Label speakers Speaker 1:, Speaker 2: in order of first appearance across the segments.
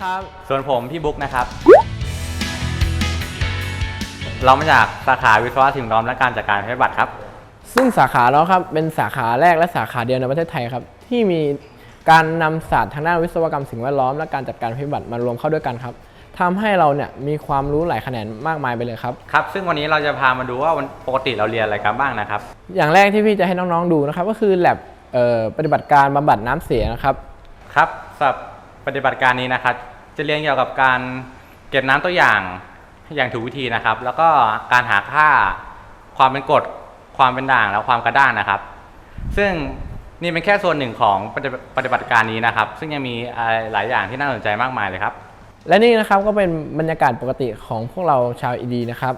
Speaker 1: นะครับ
Speaker 2: ส่วนผมพี่บุ๊กนะครับ เรามาจากสาขาวิศวะสิ่งแวดล้อมและการจัดการภัยพิบัติครับ
Speaker 1: ซึ่งสาขาเราครับเป็นสาขาแรกและสาขาเดียวในประเทศไทยครับ ที่มีการนำศาสตร์ทางด้านวิศวกรรมสิ่งแวดล้อมและการจัดการภัยพิบัติมารวมเข้าด้วยกันครับทำให้เราเนี่ยมีความรู้หลายแขนงมากมายไปเลยครับ
Speaker 2: ครับ ซึ่งวันนี้เราจะพามาดูว่าวันปกติเราเรียนอะไรกันบ้างนะครับ
Speaker 1: อย่างแรกที่พี่จะให้น้องๆดูนะครับก็คือแ a บปฏิบัติการบำบัดน้ำเสียนะครับ
Speaker 2: ครับสำหรับ ปฏิบัติการนี้นะครับ จะเรียนเกี่ยวกับการเก็บน้ำตัวอย่างอย่างถูกวิธีนะครับ แล้วก็การหาค่าความเป็นกรดความเป็นด่างและความกระด้างนะครับ ซึ่งนี่เป็นแค่ส่วนหนึ่งของปฏิบัติปฏิบัติการนี้นะครับ ซึ่งยังมีหลายอย่างที่น่าสนใจมากมายเลยครับ
Speaker 1: และนี่นะครับก็เป็นบรรยากาศปกติของพวกเราชาวอีดีนะครับ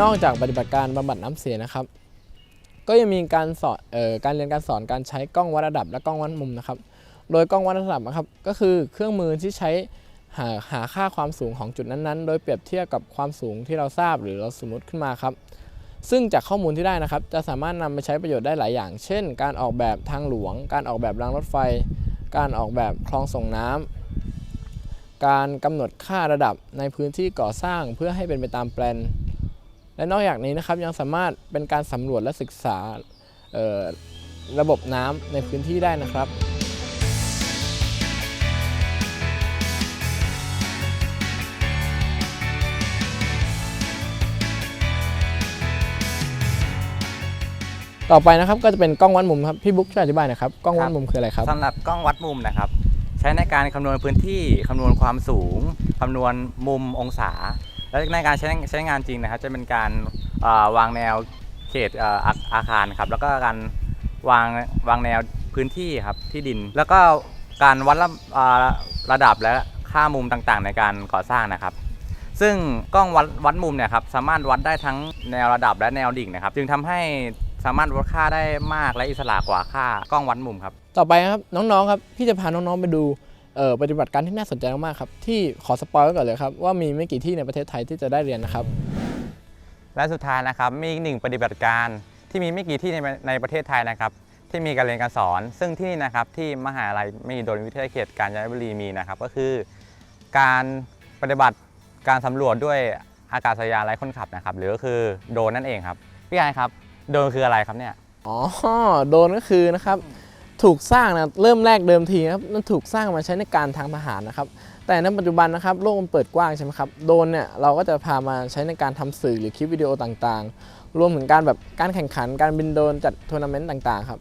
Speaker 1: นอกจากปฏิบัติการบำบัดน้ำเสียนะครับ ก็ยังมีการสอนเอ่อการเรียนการสอนการใช้กล้องวัดระดับและกล้องวัดมุมนะครับ โดยกล้องวัดระดับนะครับก็คือเครื่องมือที่ใช้หาหาค่าความสูงของจุดนั้นๆ โดยเปรียบเทียบกับความสูงที่เราทราบหรือเราสมมติขึ้นมาครับ ซึ่งจากข้อมูลที่ได้นะครับ จะสามารถนำไปใช้ประโยชน์ได้หลายอย่าง เช่น การออกแบบทางหลวง การออกแบบรางรถไฟ การออกแบบคลองส่งน้ำการกำหนดค่าระดับในพื้นที่ก่อสร้างเพื่อให้เป็นไปตามแปลน และนอกจากนี้นะครับยังสามารถเป็นการสำรวจและศึกษาระบบน้ำในพื้นที่ได้นะครับต่อไปนะครับก็จะเป็นกล้องวัดมุมครับพี่บุ๊กช่วยอธิบายน่อยครับกล้องวัดมุมคืออะไรครับ
Speaker 2: สำหรับกล้องวัดมุมนะครับ ใช้ในการคำนวณพื้นที่คำนวณความสูงคำนวณมุมองศา และในการใช้ใช้งานจริงนะครับ จะเป็นการวางแนวเขตอาอาคารครับ แล้วก็การวางวางแนวพื้นที่ครับที่ดิน แล้วก็การวัดระระดับและค่ามุมต่างๆ ในการก่อสร้างนะครับ ซึ่งกล้องวัดวัดมุมเนี่ยครับสามารถวัดได้ทั้งแนวระดับและแนวดิ่งนะครับ จึงทำให้สามารถวัดค่าได้มากและอิสระกว่าค่ากล้องวัดมุมครับ
Speaker 1: ต่อไปครับน้องๆครับพี่จะพาน้องๆไปดู ปฏิบัติการที่น่าสนใจมากๆครับ ที่ขอสปอยไว้ก่อนเลยครับ ว่ามีไม่กี่ที่ในประเทศไทยที่จะได้เรียนนะครับ
Speaker 2: และสุดท้ายนะครับมีอีกหนึ่งปฏิบัติการที่มีไม่กี่ที่ในในประเทศไทยนะครับ ที่มีการเรียนการสอน ซึ่งที่นี่นะครับที่มหาลัยมหิดลวิทยาเขตกาญจนบุรีมีนะครับ ก็คือ การปฏิบัติการสำรวจด้วยอากาศยานไร้คนขับนะครับ หรือก็คือโดรนนั่นเองครับพี่ไอครับโดรนคืออะไรครับเนี่ย
Speaker 1: อ๋อ โดรนก็คือนะครับ ถูกสร้างนะเริ่มแรกเดิมทีนะครับมันถูกสร้างมาใช้ในการทางทหารนะครับ แต่ในปัจจุบันนะครับโลกมันเปิดกว้างใช่ไหมครับโดนเนี่ยเราก็จะพามาใช้ในการทำสื่อหรือคลิปวิดีโอต่างๆ รวมถึงการแบบการแข่งขันการบินโดนจัดทัวร์นาเมนต์ต่างๆครับ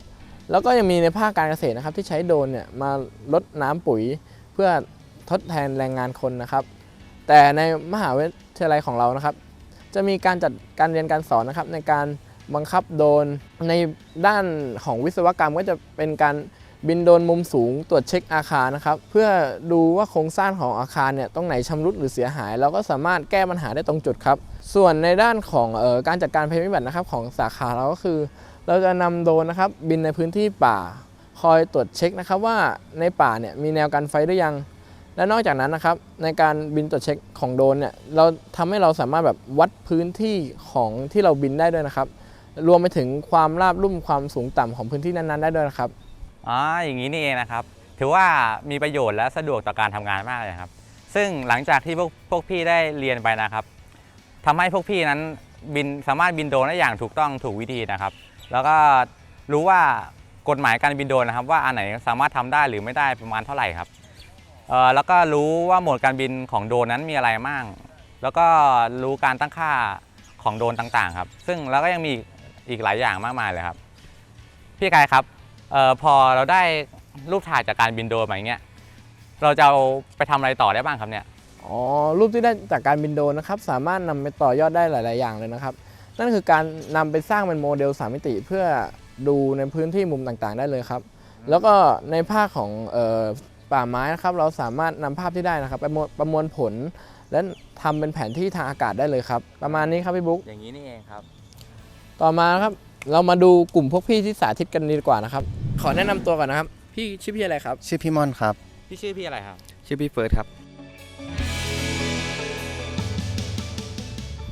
Speaker 1: แล้วก็ยังมีในภาคการเกษตรนะครับที่ใช้โดนเนี่ยมาลดน้ำปุ๋ยเพื่อทดแทนแรงงานคนนะครับ แต่ในมหาวิทยาลัยของเรานะครับ จะมีการจัดการเรียนการสอนนะครับในการ บังคับโดน ในด้านของวิศวกรรมก็จะเป็นการบินโดนมุมสูงตรวจเช็คอาคารนะครับ เพื่อดูว่าโครงสร้างของอาคารเนี่ยตรงไหนชำรุดหรือเสียหาย เราก็สามารถแก้ปัญหาได้ตรงจุดครับ ส่วนในด้านของออการจัดการภัยพิบัตินะครับของสาขาเราก็คือ เราจะนำโดนนะครับบินในพื้นที่ป่า คอยตรวจเช็คนะครับว่าในป่าเนี่ยมีแนวกันไฟหรือยัง และนอกจากนั้นนะครับในการบินตรวจเช็คของโดนเนี่ยเราทำให้เราสามารถแบบวัดพื้นที่ของที่เราบินได้ด้วยนะครับ รวมไปถึงความราบลุ่มความสูงต่ำของพื้นที่นั้นๆ ได้ด้วยนะครับ
Speaker 2: อ๋ออย่างนี้นี่เองนะครับ ถือว่ามีประโยชน์และสะดวกต่อการทำงานมากเลยครับ ซึ่งหลังจากที่พวกพวกพี่ได้เรียนไปนะครับทำให้พวกพี่นั้นบินสามารถบินโดรนได้อย่างถูกต้องถูกวิธีนะครับ แล้วก็รู้ว่ากฎหมายการบินโดรนนะครับ ว่าอันไหนสามารถทำได้หรือไม่ได้ประมาณเท่าไหร่ครับเอ่อแล้วก็รู้ว่าโหมดการบินของโดรนนั้นมีอะไรบ้างแล้วก็รู้การตั้งค่าของโดรนต่างๆครับ ซึ่งแล้วก็ยังมีอีก หลายอย่างมากมายเลยครับ พี่กายครับเออพอเราได้รูปถ่ายจากการบินโดรนมาอย่างเงี้ยเราจะเอาไปทำอะไรต่อได้บ้างครับเนี่ย
Speaker 1: อ๋อรูปที่ได้จากการบินโดรนนะครับ สามารถนำไปต่อยอดได้หลาย ๆ อย่างเลยนะครับ นั่นคือการนำไปสร้างเป็นโมเดล 3 มิติ เพื่อดูในพื้นที่มุมต่างๆ ได้เลยครับ แล้วก็ในภาคของเออป่าไม้นะครับ เราสามารถนำภาพที่ได้นะครับไปประมวลประมวลผล และทำเป็นแผนที่ทางอากาศได้เลยครับ ประมาณนี้ครับพี่บุ๊ก
Speaker 2: อย่างนี้นี่เองครับ
Speaker 1: ต่อมาครับเรามาดูกลุ่มพวกพี่ที่สาธิตกันดีกว่านะครับ ขอแนะนำตัวก่อนนะครับ พี่ชื่อพี่อะไรครับ
Speaker 3: ชื่อพี่ม่อนครับ
Speaker 2: พี่ชื่อพี่อะไรครับ
Speaker 3: ชื่อพี่เฟิร์สครับ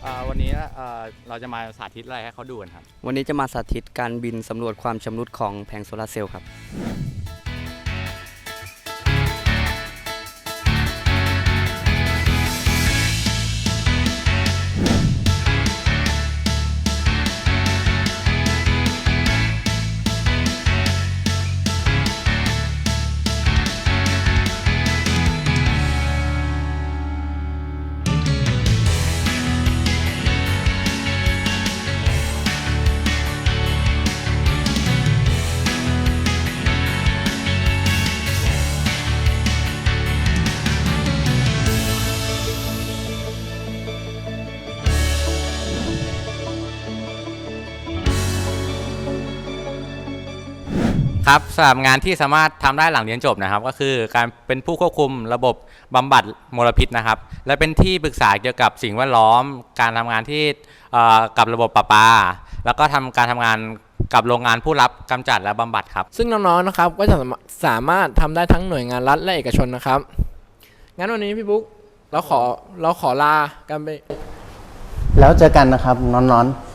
Speaker 2: อ่าวันนี้เอ่อเราจะมาสาธิตอะไรให้เขาดูกันครับ
Speaker 4: วันนี้จะมาสาธิตการบินสำรวจความชำรุดของแผงโซลาร์เซลล์ครับ
Speaker 2: ครับสำหรับงานที่สามารถทำได้หลังเรียนจบนะครับ ก็คือการเป็นผู้ควบคุมระบบบำบัดมลพิษนะครับ และเป็นที่ปรึกษาเกี่ยวกับสิ่งแวดล้อม การทำงานที่เอ่อกับระบบประปา แล้วก็ทำการทำงานกับโรงงานผู้รับกำจัดและบำบัดครับ
Speaker 1: ซึ่งน้องๆนะครับก็จะสามารถสามารถทำได้ทั้งหน่วยงานรัฐและเอกชนนะครับ งั้นวันนี้พี่บุ๊กเราขอเราขอลากันไป
Speaker 3: แล้วเจอกันนะครับน้อนๆ